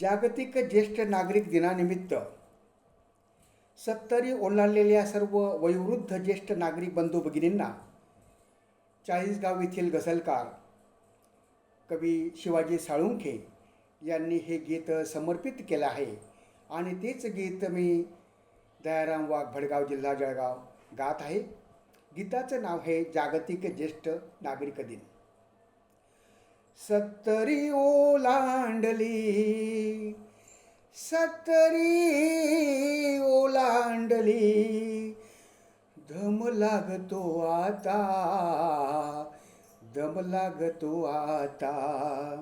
जागतिक ज्येष्ठ नागरिक दिनानिमित्त सत्तरी ओलांडलेल्या सर्व वयोवृद्ध ज्येष्ठ नागरिक बंधू भगिनींना चाळीसगाव येथील गझलकार कवी शिवाजी साळुंखे यांनी हे गीत समर्पित केलं आहे. आणि तेच गीत मी दयाराम वाघ भडगाव जिल्हा जळगाव गात आहे. गीताचं नाव आहे जागतिक ज्येष्ठ नागरिक दिन. सत्तरी ओलांडली. सत्तरी ओलांडली. दम लागतो आता दम लागतो आता.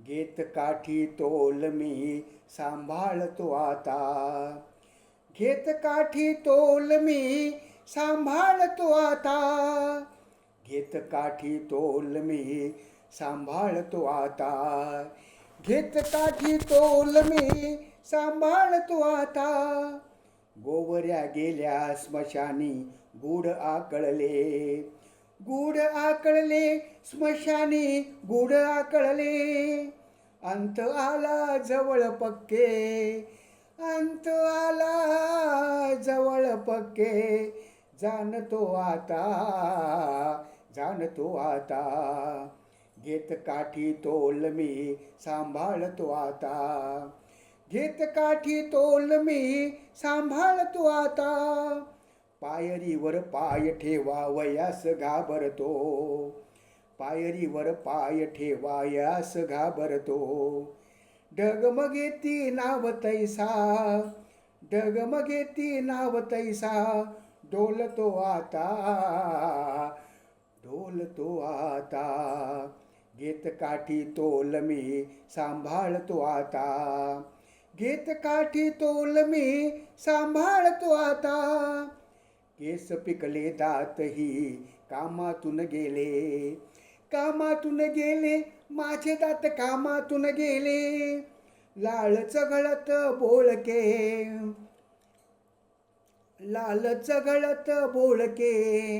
घेत काठी तोल मी सांभाळतो आता. घेत काठी तोल मी सांभाळतो आता. घेत काठी तोल मी सांभाळतो आता. घेत काठी तोल मी सांभाळतो आता. गोवऱ्या गेल्या स्मशानी गुड आकळले. गुड आकळले स्मशानी गुड आकळले. अंत आला जवळ पक्के अंत आला जवळ पक्के. जाणतो आता जाणतो आता. घेत काठी तोल मी सांभाळतो आता. घेत काठी तोल मी सांभाळतो आता. पायरीवर पाय ठेवा वयास घाबरतो. पायरीवर पाय ठेवा यास घाबरतो. डगमगेती नाव तैसा डगमगेती नाव तैसा. डोलतो आता डोलतो आता. घेत काठी तोल मी सांभाळतो आता. घेत काठी तोल मी सांभाळतो आता. केस पिकले दातही कामातून गेले. कामातून गेले माझे दात कामातून गेले. लाल चघळत बोळके लाल चघळत बोळके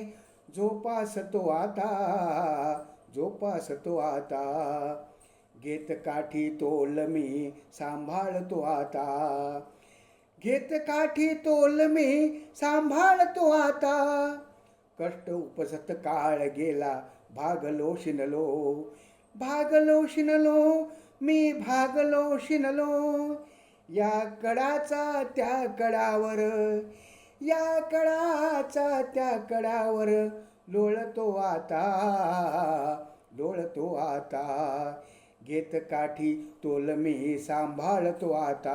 जोपासतो आता. जोपासतो आता. घेत काठी तोल मी सांभाळतो आता. घेत काठी तोल मी सांभाळतो आता. कष्ट उपसत काळ गेला भागलो शिनलो भागलो शिनलो मी भागलो शिनलो या कडाचा त्या कडावर या कडाचा त्या कडावर लोळतो आता लोळतो आता. घेत काठी तोल मी सांभाळतो आता.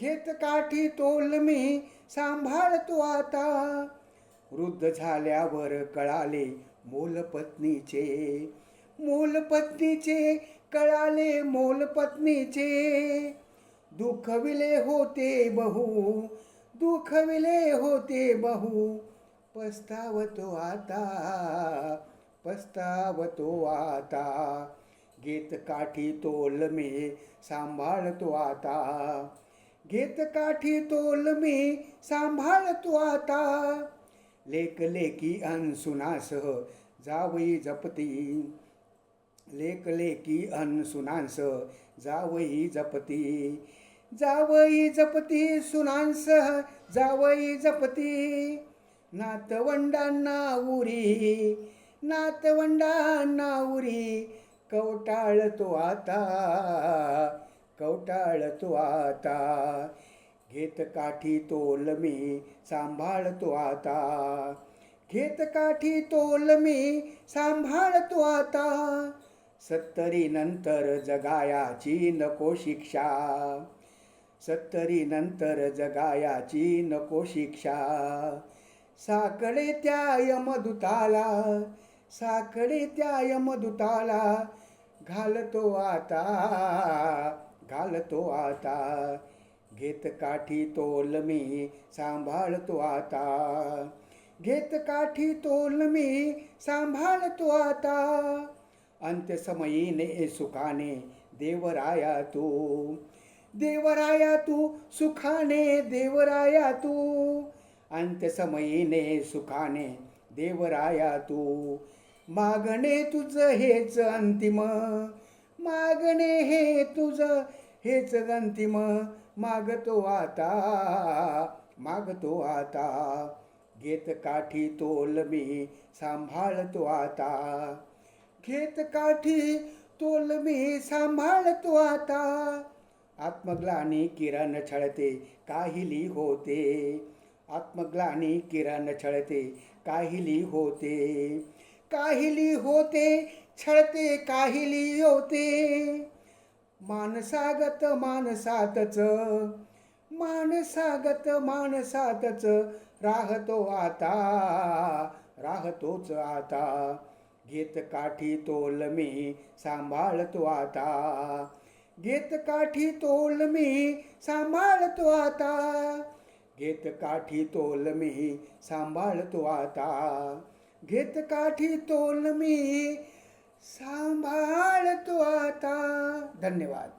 घेत काठी तोल मी सांभाळतो आता. वृद्ध झाल्यावर कळाले मूलपत्नीचे मूलपत्नीचे कळाले मूलपत्नीचे दुखविले होते बहु दुखविले होते बहु. पस्तावतो आता पस्तावतो आता. घेत काठी तोल मी सांभाळतो आता. घेत काठी तोल मी सांभाळतो आता. लेक लेकी अनसुनासह जावई जपती. लेक लेकी अनसुनांस जावई जपती. जावई जपती सुनांस जावई जपती. नातवंडांना उरी नातवंडांना उरी कवटाळतो आता कवटाळतो आता. घेत काठी तोल मी सांभाळतो आता. घेत काठी तोल मी सांभाळतो आता. सत्तरी नंतर जगायाची नको शिक्षा. सत्तरी नंतर जगायाची नको शिक्षा. साकडे त्या यमदूताला साकडे त्या यमदूताला घालतो आता घालतो आता. घेत काठी तोल मी सांभाळतो आता. घेत काठी तोल मी सांभाळतो आता. अंत्यसमयीने सुखाने देवराया तू देवराया तू सुखाने देवराया तू. अंत्यसमयीने सुखाने देवराया तू. मागणे तुझं हेच अंतिम. मागणे हे तुझं हेच अंतिम. मागतो आता मागतो आता. घेत काठी तोल मी सांभाळतो आता. घेत काठी तोल मी सांभाळतो आता. आत्मग्लानी किरण छळते काहिली होते आत्मग्लानी किरण छळते. काहिली होते काहिली होते छळते काहिली होते. मानसागत मानसातच मानसागत मानसातच राहतो आता राहतोच आता. घेत काठी तोल मी सांभाळतो आता. घेत काठी तोल मी सांभाळतो आता. घेत काठी तोल मी सांभाळतो आता. घेत काठी तोल मी सांभाळतो आता. धन्यवाद.